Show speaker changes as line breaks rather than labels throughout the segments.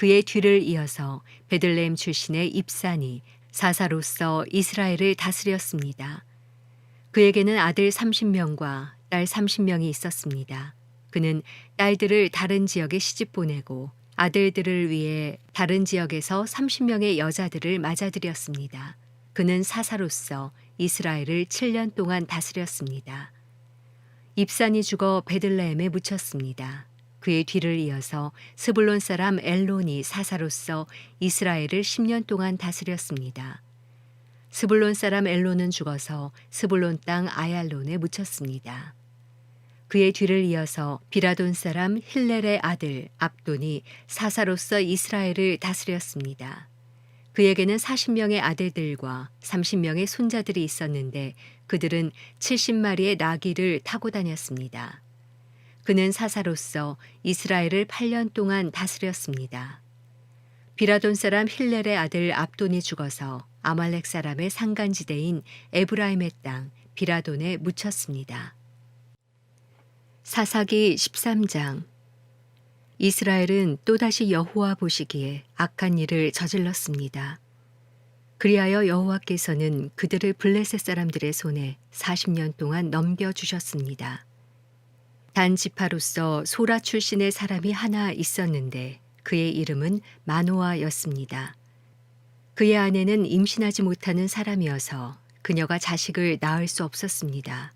그의 뒤를 이어서 베들레헴 출신의 입산이 사사로서 이스라엘을 다스렸습니다. 그에게는 아들 30명과 딸 30명이 있었습니다. 그는 딸들을 다른 지역에 시집 보내고 아들들을 위해 다른 지역에서 30명의 여자들을 맞아들였습니다. 그는 사사로서 이스라엘을 7년 동안 다스렸습니다. 입산이 죽어 베들레헴에 묻혔습니다. 그의 뒤를 이어서 스불론 사람 엘론이 사사로서 이스라엘을 10년 동안 다스렸습니다. 스불론 사람 엘론은 죽어서 스불론 땅 아얄론에 묻혔습니다. 그의 뒤를 이어서 비라돈 사람 힐렐의 아들 압돈이 사사로서 이스라엘을 다스렸습니다. 그에게는 40명의 아들들과 30명의 손자들이 있었는데 그들은 70마리의 나귀를 타고 다녔습니다. 그는 사사로서 이스라엘을 8년 동안 다스렸습니다. 비라돈 사람 힐렐의 아들 압돈이 죽어서 아말렉 사람의 상간지대인 에브라임의 땅 비라돈에 묻혔습니다. 사사기 13장 이스라엘은 또다시 여호와 보시기에 악한 일을 저질렀습니다. 그리하여 여호와께서는 그들을 블레셋 사람들의 손에 40년 동안 넘겨 주셨습니다. 단 지파로서 소라 출신의 사람이 하나 있었는데 그의 이름은 마노아였습니다. 그의 아내는 임신하지 못하는 사람이어서 그녀가 자식을 낳을 수 없었습니다.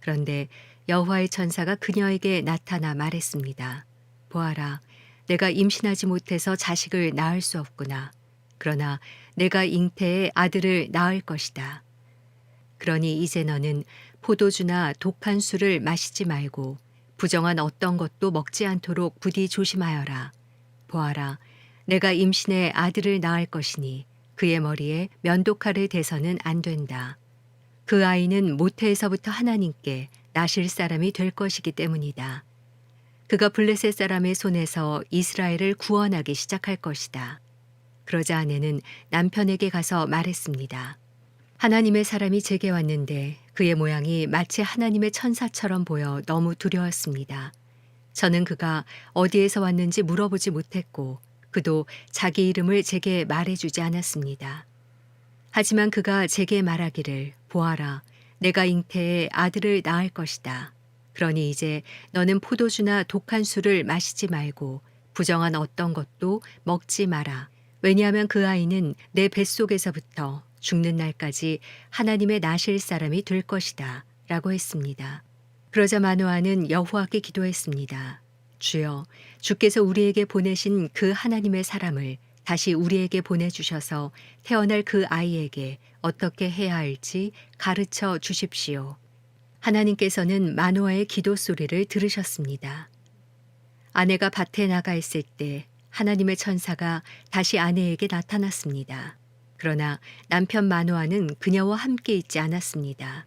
그런데 여호와의 천사가 그녀에게 나타나 말했습니다. 보아라, 내가 임신하지 못해서 자식을 낳을 수 없구나. 그러나 내가 잉태에 아들을 낳을 것이다. 그러니 이제 너는 포도주나 독한 술을 마시지 말고 부정한 어떤 것도 먹지 않도록 부디 조심하여라. 보아라, 내가 임신에 아들을 낳을 것이니 그의 머리에 면도칼을 대서는 안 된다. 그 아이는 모태에서부터 하나님께 나실 사람이 될 것이기 때문이다. 그가 블레셋 사람의 손에서 이스라엘을 구원하기 시작할 것이다. 그러자 아내는 남편에게 가서 말했습니다. 하나님의 사람이 제게 왔는데 그의 모양이 마치 하나님의 천사처럼 보여 너무 두려웠습니다. 저는 그가 어디에서 왔는지 물어보지 못했고 그도 자기 이름을 제게 말해주지 않았습니다. 하지만 그가 제게 말하기를 보아라 내가 잉태에 아들을 낳을 것이다. 그러니 이제 너는 포도주나 독한 술을 마시지 말고 부정한 어떤 것도 먹지 마라. 왜냐하면 그 아이는 내 뱃속에서부터 죽는 날까지 하나님의 나실 사람이 될 것이다. 라고 했습니다. 그러자 마노아는 여호와께 기도했습니다. 주여, 주께서 우리에게 보내신 그 하나님의 사람을 다시 우리에게 보내주셔서 태어날 그 아이에게 어떻게 해야 할지 가르쳐 주십시오. 하나님께서는 마노아의 기도 소리를 들으셨습니다. 아내가 밭에 나가 있을 때 하나님의 천사가 다시 아내에게 나타났습니다. 그러나 남편 마노아는 그녀와 함께 있지 않았습니다.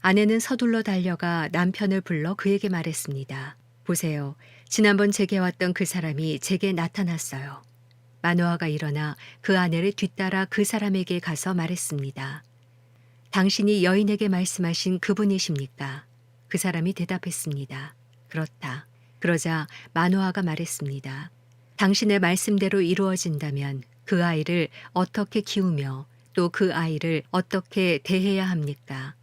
아내는 서둘러 달려가 남편을 불러 그에게 말했습니다. 보세요. 지난번 제게 왔던 그 사람이 제게 나타났어요. 마노아가 일어나 그 아내를 뒤따라 그 사람에게 가서 말했습니다. 당신이 여인에게 말씀하신 그분이십니까? 그 사람이 대답했습니다. 그렇다. 그러자 마노아가 말했습니다. 당신의 말씀대로 이루어진다면 그 아이를 어떻게 키우며 또 그 아이를 어떻게 대해야 합니까?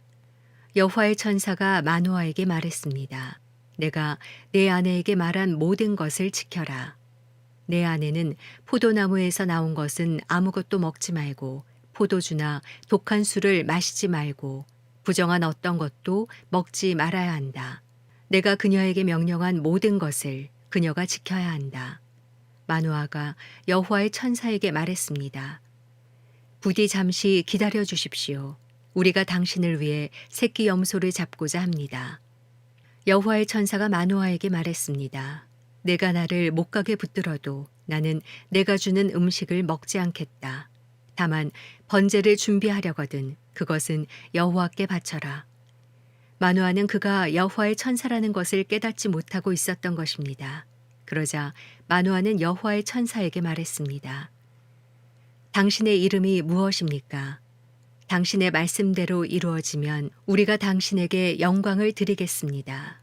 여호와의 천사가 마노아에게 말했습니다. 내가 내 아내에게 말한 모든 것을 지켜라. 내 아내는 포도나무에서 나온 것은 아무것도 먹지 말고 포도주나 독한 술을 마시지 말고 부정한 어떤 것도 먹지 말아야 한다. 내가 그녀에게 명령한 모든 것을 그녀가 지켜야 한다. 마누아가 여호와의 천사에게 말했습니다. 부디 잠시 기다려 주십시오. 우리가 당신을 위해 새끼 염소를 잡고자 합니다. 여호와의 천사가 마누아에게 말했습니다. 내가 나를 못 가게 붙들어도 나는 내가 주는 음식을 먹지 않겠다. 다만 번제를 준비하려거든 그것은 여호와께 바쳐라. 마누아는 그가 여호와의 천사라는 것을 깨닫지 못하고 있었던 것입니다. 그러자 마누아는 여호와의 천사에게 말했습니다. 당신의 이름이 무엇입니까? 당신의 말씀대로 이루어지면 우리가 당신에게 영광을 드리겠습니다.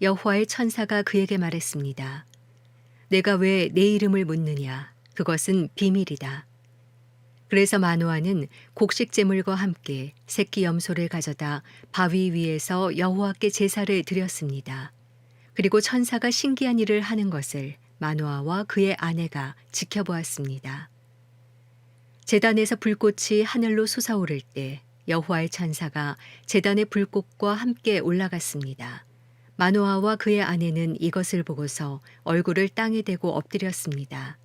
여호와의 천사가 그에게 말했습니다. 내가 왜 내 이름을 묻느냐? 그것은 비밀이다. 그래서 마노아는 곡식 제물과 함께 새끼 염소를 가져다 바위 위에서 여호와께 제사를 드렸습니다. 그리고 천사가 신기한 일을 하는 것을 마노아와 그의 아내가 지켜보았습니다. 제단에서 불꽃이 하늘로 솟아오를 때 여호와의 천사가 제단의 불꽃과 함께 올라갔습니다. 마노아와 그의 아내는 이것을 보고서 얼굴을 땅에 대고 엎드렸습니다.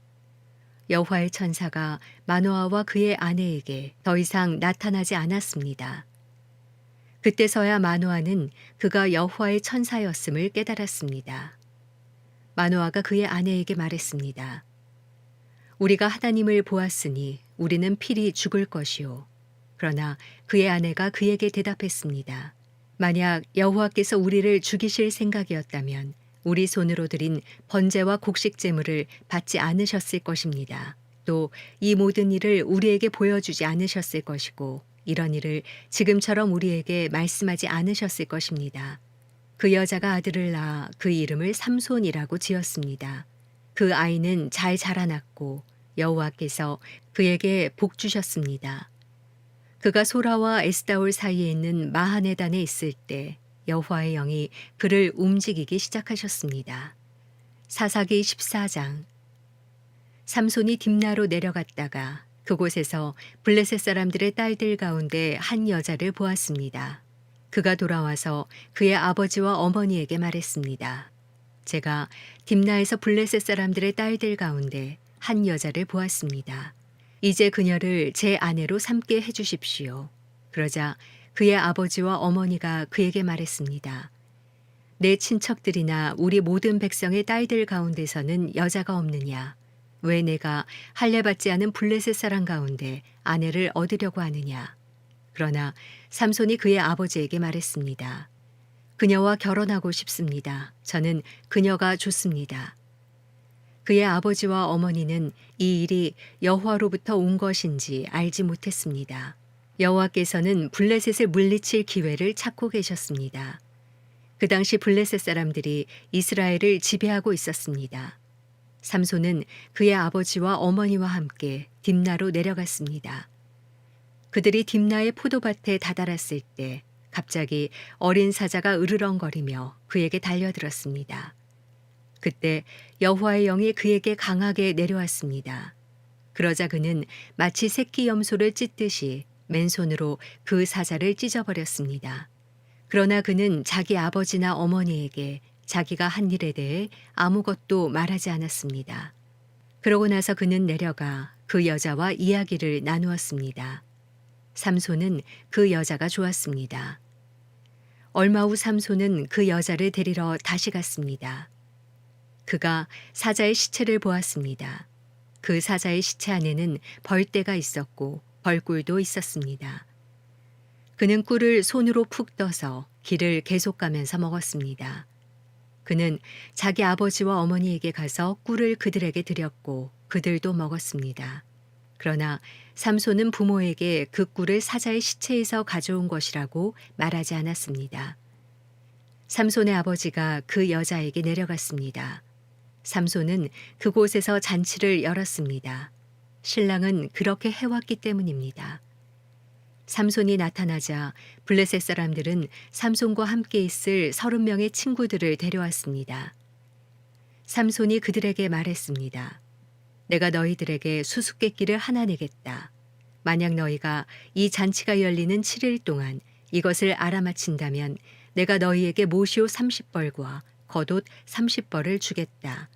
여호와의 천사가 마노아와 그의 아내에게 더 이상 나타나지 않았습니다. 그때서야 마노아는 그가 여호와의 천사였음을 깨달았습니다. 마노아가 그의 아내에게 말했습니다. 우리가 하나님을 보았으니 우리는 필히 죽을 것이요. 그러나 그의 아내가 그에게 대답했습니다. 만약 여호와께서 우리를 죽이실 생각이었다면 우리 손으로 드린 번제와 곡식 제물을 받지 않으셨을 것입니다. 또 이 모든 일을 우리에게 보여주지 않으셨을 것이고 이런 일을 지금처럼 우리에게 말씀하지 않으셨을 것입니다. 그 여자가 아들을 낳아 그 이름을 삼손이라고 지었습니다. 그 아이는 잘 자라났고 여호와께서 그에게 복 주셨습니다. 그가 소라와 에스다올 사이에 있는 마하네단에 있을 때 여호와의 영이 그를 움직이기 시작하셨습니다. 사사기 14장 삼손이 딥나로 내려갔다가 그곳에서 블레셋 사람들의 딸들 가운데 한 여자를 보았습니다. 그가 돌아와서 그의 아버지와 어머니에게 말했습니다. 제가 딥나에서 블레셋 사람들의 딸들 가운데 한 여자를 보았습니다. 이제 그녀를 제 아내로 삼게 해주십시오. 그러자 그의 아버지와 어머니가 그에게 말했습니다. 내 친척들이나 우리 모든 백성의 딸들 가운데서는 여자가 없느냐? 왜 내가 할례받지 않은 블레셋 사람 가운데 아내를 얻으려고 하느냐? 그러나 삼손이 그의 아버지에게 말했습니다. 그녀와 결혼하고 싶습니다. 저는 그녀가 좋습니다. 그의 아버지와 어머니는 이 일이 여호와로부터 온 것인지 알지 못했습니다. 여호와께서는 블레셋을 물리칠 기회를 찾고 계셨습니다. 그 당시 블레셋 사람들이 이스라엘을 지배하고 있었습니다. 삼손은 그의 아버지와 어머니와 함께 딥나로 내려갔습니다. 그들이 딥나의 포도밭에 다다랐을 때 갑자기 어린 사자가 으르렁거리며 그에게 달려들었습니다. 그때 여호와의 영이 그에게 강하게 내려왔습니다. 그러자 그는 마치 새끼 염소를 찢듯이 맨손으로 그 사자를 찢어버렸습니다. 그러나 그는 자기 아버지나 어머니에게 자기가 한 일에 대해 아무것도 말하지 않았습니다. 그러고 나서 그는 내려가 그 여자와 이야기를 나누었습니다. 삼손은 그 여자가 좋았습니다. 얼마 후 삼손은 그 여자를 데리러 다시 갔습니다. 그가 사자의 시체를 보았습니다. 그 사자의 시체 안에는 벌떼가 있었고 벌꿀도 있었습니다. 그는 꿀을 손으로 푹 떠서 길을 계속 가면서 먹었습니다. 그는 자기 아버지와 어머니에게 가서 꿀을 그들에게 드렸고 그들도 먹었습니다. 그러나 삼손은 부모에게 그 꿀을 사자의 시체에서 가져온 것이라고 말하지 않았습니다. 삼손의 아버지가 그 여자에게 내려갔습니다. 삼손은 그곳에서 잔치를 열었습니다. 신랑은 그렇게 해왔기 때문입니다. 삼손이 나타나자 블레셋 사람들은 삼손과 함께 있을 서른 명의 친구들을 데려왔습니다. 삼손이 그들에게 말했습니다. 내가 너희들에게 수수께끼를 하나 내겠다. 만약 너희가 이 잔치가 열리는 7일 동안 이것을 알아맞힌다면 내가 너희에게 모시오 30벌과 겉옷 30벌을 주겠다.